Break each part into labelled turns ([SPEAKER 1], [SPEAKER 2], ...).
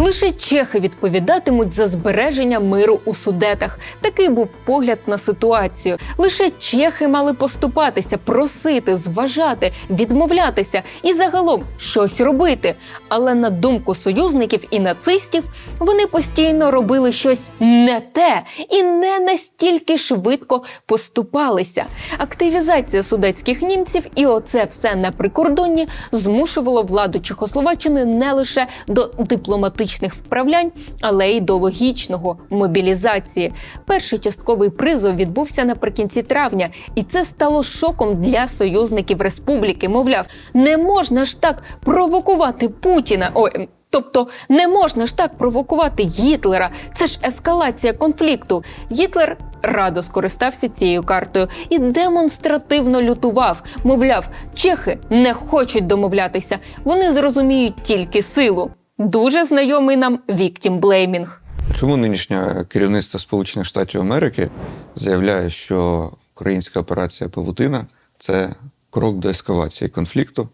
[SPEAKER 1] Лише чехи відповідатимуть за збереження миру у судетах. Такий був погляд на ситуацію. Лише чехи мали поступатися, просити, зважати, відмовлятися і загалом щось робити. Але на думку союзників і нацистів, вони постійно робили щось не те і не настільки швидко поступалися. Активізація судетських німців і оце все на прикордонні змушувало владу Чехословаччини не лише до дипломатичних вправлянь, але й до логічного мобілізації. Перший частковий призов відбувся наприкінці травня, і це стало шоком для союзників республіки. Мовляв, не можна ж так провокувати Путіна. Ой. Тобто не можна ж так провокувати Гітлера. Це ж ескалація конфлікту. Гітлер радо скористався цією картою і демонстративно лютував. Мовляв, чехи не хочуть домовлятися, вони зрозуміють тільки силу. Дуже знайомий нам Віктім Блеймінг.
[SPEAKER 2] Чому нинішнє керівництво Сполучених Штатів Америки заявляє, що українська операція Павутина це крок до ескалації конфлікту?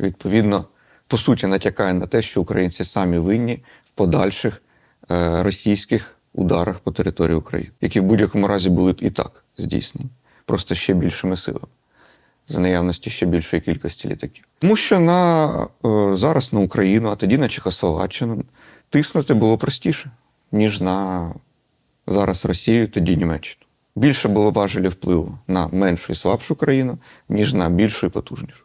[SPEAKER 2] Відповідно, по суті, натякає на те, що українці самі винні в подальших е, російських ударах по території України, які в будь-якому разі були б і так здійснені, просто ще більшими силами. За наявності ще більшої кількості літаків. Тому що на, е, зараз на Україну, а тоді на Чехословаччину тиснути було простіше, ніж на зараз Росію, тоді Німеччину. Більше було важелі впливу на меншу і слабшу країну, ніж на більшу і потужнішу.